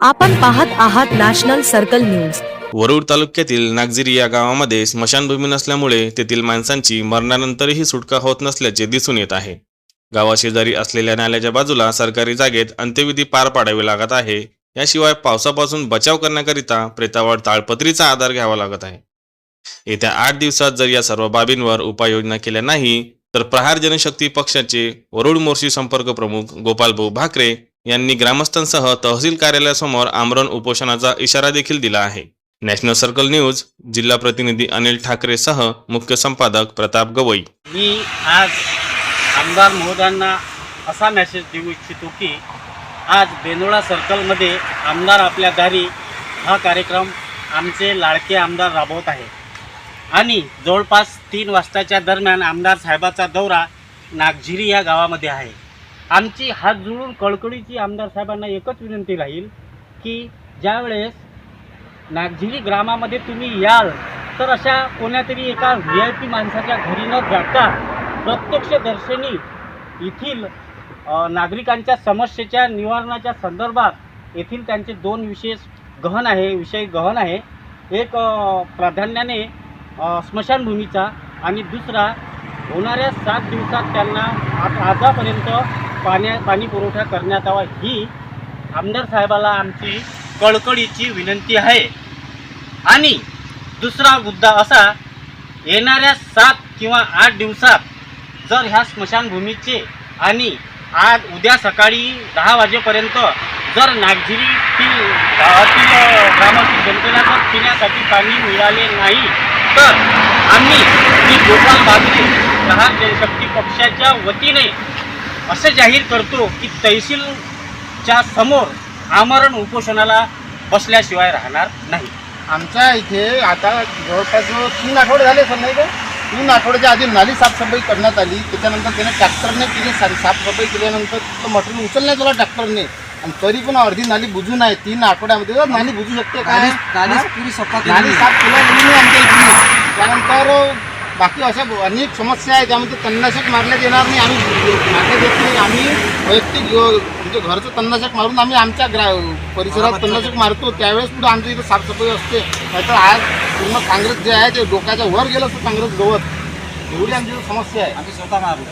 आपण पाहत आहात नॅशनल सर्कल न्यूज. वरुड तालुक्यातील नागझिरी या गावामध्ये स्मशानभूमी नसल्यामुळे तेथील माणसांची मरणानंतरही सुटका होत नसल्याचे दिसून येत आहे. गावाशेजारी असलेल्या नाल्याच्या बाजूला सरकारी जागेत अंत्यविधी पार पाडावे लागत आहे. याशिवाय पावसापासून बचाव करण्याकरिता प्रेतावर ताळपत्रीचा आधार घ्यावा लागत आहे. येत्या आठ दिवसात जर या सर्व बाबींवर उपाययोजना केल्या नाही तर प्रहार जनशक्ती पक्षाचे वरुड मोर्शी संपर्क प्रमुख गोपालभाऊ भाकरे यांनी ग्रामस्थांसह तहसील कार्यालयासमोर आमरण उपोषणाचा इशारा देखील दिला आहे. नॅशनल सर्कल न्यूज जिल्हा प्रतिनिधी अनिल ठाकरेसह मुख्य संपादक प्रताप गवई. मी आज आमदार महोदयांना असा मेसेज देऊ इच्छितो की आज बेनोळा सर्कलमध्ये आमदार आपल्या दारी हा कार्यक्रम आमचे लाडके आमदार राबवत आहे आणि जवळपास तीन वाजताच्या दरम्यान आमदार साहेबाचा दौरा नागझिरी या गावामध्ये आहे. आमची हात जुळून कळकळीची आमदार साहेबांना एकच विनंती राहील की ज्यावेळेस नागझिरी ग्रामामध्ये तुम्ही याल तर अशा कोण्यातरी एका व्ही आय पी माणसाच्या घरी न जाता प्रत्यक्ष दर्शनी येथील नागरिकांच्या समस्येच्या निवारणाच्या संदर्भात येथील त्यांचे दोन विशेष गहन आहे विषय गहन आहे. एक प्राधान्याने स्मशानभूमीचा आणि दुसरा होणाऱ्या सात दिवसात त्यांना आज आतापर्यंत पाण्या पाणी पुरवठा करण्यात यावा ही आमदार साहेबाला आमची कळकळीची विनंती आहे. आणि दुसरा मुद्दा असा येणाऱ्या सात किंवा आठ दिवसात जर ह्या स्मशानभूमीचे आणि आज उद्या सकाळी दहा वाजेपर्यंत जर नागझिरीतील गावातील ग्रामातील जनतेला जर पिण्यासाठी पाणी मिळाले नाही तर आम्ही श्री गोपाल बागरी प्रहार जनशक्ती पक्षाच्या वतीने असं जाहीर करतो की तहसीलच्या समोर आमरण उपोषणाला बसल्याशिवाय राहणार नाही. आमच्या इथे आता जवळपास तीन आठवडे झाले सर नाही का? तीन आठवड्याच्या आधी नाली साफसफाई करण्यात आली. त्याच्यानंतर त्याने ट्रॅक्टरने केली सारी साफसफाई केल्यानंतर तो मटेरियल उचलण्यात आला ट्रॅक्टरने. आणि तरी पण अर्धी नाली बुजून आहे. तीन आठवड्यामध्ये नाली बुजू शकते काय? पुरी सफा नाली साफ केल्या आमच्या इथे. त्यानंतर बाकी अशा अनेक समस्या आहेत त्यामध्ये तणनाशक मारण्यात येणार नाही. आम्ही मारण्यात येत नाही. आम्ही वैयक्तिक म्हणजे घरचं तणनाशक मारून आम्ही आमच्या ग्रा परिसरात तणनाशक मारतो. त्यावेळेस कुठं आमच्या इथं साफसफाई असते. नाहीतर आज पूर्ण काँग्रेस जे आहे ते डोक्याच्या वर गेलं असतं काँग्रेस गवत. एवढी आमची समस्या आहे. आम्ही स्वतः मारलो.